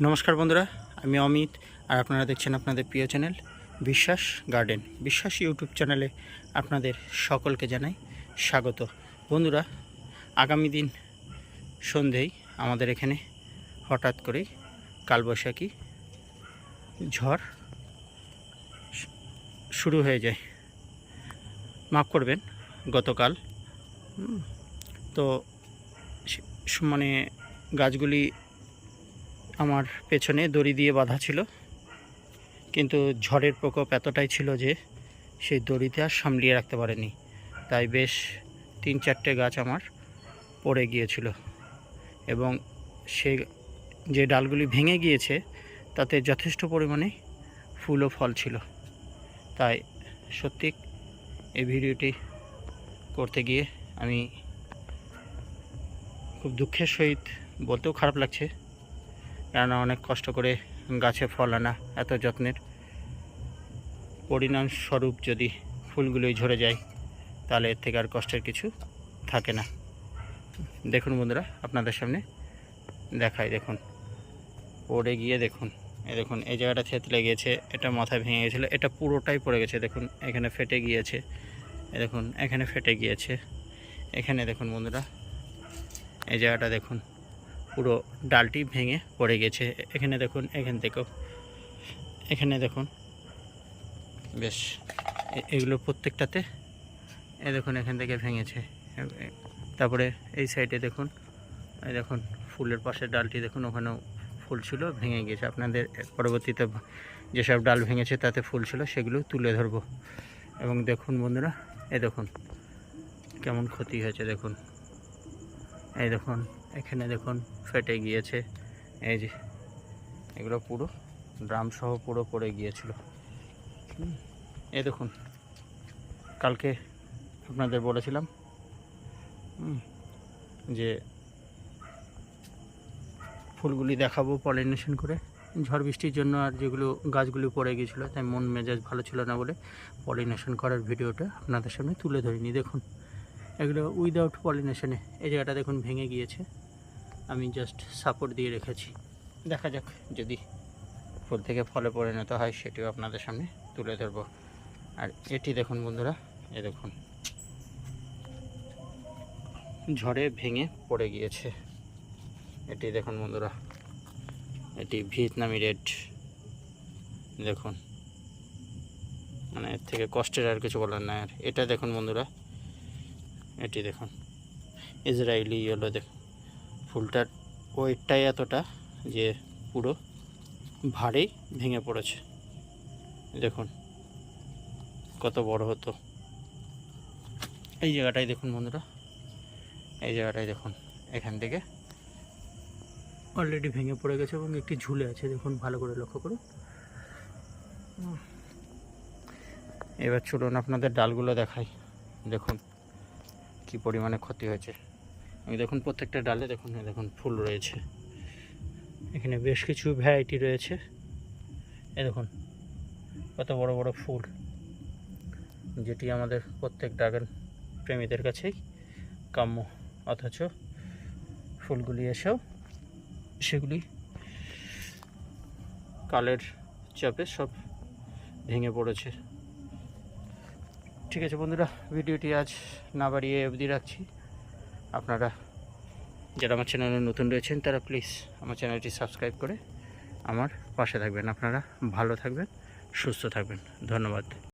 নমস্কার বন্ধুরা, আমি অমিত আর আপনারা দেখছেন আপনাদের প্রিয় চ্যানেল বিশ্বাস গার্ডেন। বিশ্বাস ইউটিউব চ্যানেলে আপনাদের সকলকে জানাই স্বাগত। বন্ধুরা, আগামী দিন সন্ধেই আমাদের এখানে হঠাৎ করেই কালবৈশাখী ঝড় শুরু হয়ে যায়। মাফ করবেন, গতকাল তো মানে গাছগুলি আমার পেছনে দড়ি দিয়ে বাঁধা ছিল। কিন্তু ঝড়ের প্রকোপ এতটাই ছিল যে সেই দড়িতে আর সামলিয়ে রাখতে পারেনি। তাই বেশ তিন চারটে গাছ আমার পড়ে গিয়েছিল এবং সে যে ডালগুলি ভেঙে গিয়েছে, তাতে যথেষ্ট পরিমাণে ফুল ও ফল ছিল। তাই সত্যি এই ভিডিওটি করতে গিয়ে আমি খুব দুঃখের সহিত বলতেও খারাপ লাগছে। কেননা অনেক কষ্ট করে গাছে ফল আনা এত যত্নের। পরিণাম স্বরূপ যদি ফুলগুলোই ঝরে যায়, তাহলে এর থেকে আর কষ্টের কিছু থাকে না। দেখুন বন্ধুরা, আপনাদের সামনে দেখাই, দেখুন। পড়ে গিয়ে দেখুন এ দেখুন, এই জায়গাটা থেতলে গিয়েছে এটা মাথায় ভেঙে গেছিল, এটা পুরোটাই পড়ে গেছে, দেখুন, এখানে ফেটে গিয়েছে এ দেখুন, এখানে ফেটে গিয়েছে, এখানে দেখুন বন্ধুরা, এই জায়গাটা দেখুন। পুরো ডালটি ভেঙে পড়ে গেছে। এখানে দেখুন, এখান থেকেও। এখানে দেখুন। বেশ এগুলো প্রত্যেকটাতে, এ দেখুন, এখান থেকে ভেঙেছে। তারপরে এই সাইডে দেখুন এই দেখুন, ফুলের পাশের ডালটি দেখুন, ওখানেও ফুল ছিল, ভেঙে গিয়েছে আপনাদের পরবর্তীতে যেসব ডাল ভেঙেছে, তাতে ফুল ছিল, সেগুলো তুলে ধরবো। এবং দেখুন বন্ধুরা, এ দেখুন, কেমন ক্ষতি হয়েছে, দেখুন। এই দেখুন এখানে দেখুন ফেটে গিয়েছে। এই যে, এগুলো পুরো ড্রাম সহ পুরো পড়ে গিয়েছিল। এ দেখুন, কালকে আপনাদের বলেছিলাম যে ফুলগুলি দেখাবো পলিনেশন করে। ঝড় বৃষ্টির জন্য আর যেগুলো গাছগুলি পড়ে গিয়েছিল, তাই মন মেজাজ ভালো ছিল না বলে পলিনেশন করার ভিডিওটা আপনাদের সামনে তুলে ধরিনি। দেখুন এগুলো উইদাউট পলিনেশনে এই জায়গাটা দেখুন ভেঙে গিয়েছে। আমি জাস্ট সাপোর্ট দিয়ে রেখেছি। দেখা যাক যদি ফুল থেকে ফলে পরিণত হয়, সেটিও আপনাদের সামনে তুলে ধরবো। আর এটি দেখুন বন্ধুরা, এ দেখুন। ঝড়ে ভেঙে পড়ে গিয়েছে। এটি দেখুন বন্ধুরা, এটি ভিয়েতনামি রেড। দেখুন। মানে এর থেকে কষ্টের আর কিছু বলার নাই। আর এটা দেখুন বন্ধুরা এটি দেখুন। ইসরায়েলি ইয়েলো দেখুন ফুলটার ওয়েটটাই এতটা যে পুরো ভারেই ভেঙে পড়েছে। দেখুন, কত বড় হতো। এই জায়গাটাই দেখুন বন্ধুরা, এই জায়গাটাই দেখুন, এখান থেকে অলরেডি ভেঙে পড়ে গেছে এবং একটি ঝুলে আছে। দেখুন, ভালো করে লক্ষ্য করুন। এবার চলুন আপনাদের ডালগুলো দেখাই। দেখুন কি পরিমাণে ক্ষতি হয়েছে। আমি দেখুন, প্রত্যেকটা ডালে দেখুন দেখুন, ফুল রয়েছে। এখানে বেশ কিছু ভ্যারাইটি রয়েছে। এ দেখুন, কত বড় বড় ফুল। যেটি আমাদের প্রত্যেক ড্রাগন প্রেমীদের কাছেই কাম্য। অথচ ফুলগুলি এসেও সেগুলি কালের চাপে সব ভেঙে পড়েছে। ঠিক আছে বন্ধুরা, ভিডিওটি আজ না বাড়িয়ে অবধি রাখছি। আপনারা যারা আমার চ্যানেলে নতুন রয়েছেন, তারা প্লিজ আমার চ্যানেলটি সাবস্ক্রাইব করে আমার পাশে থাকবেন। আপনারা ভালো থাকবেন, সুস্থ থাকবেন। ধন্যবাদ।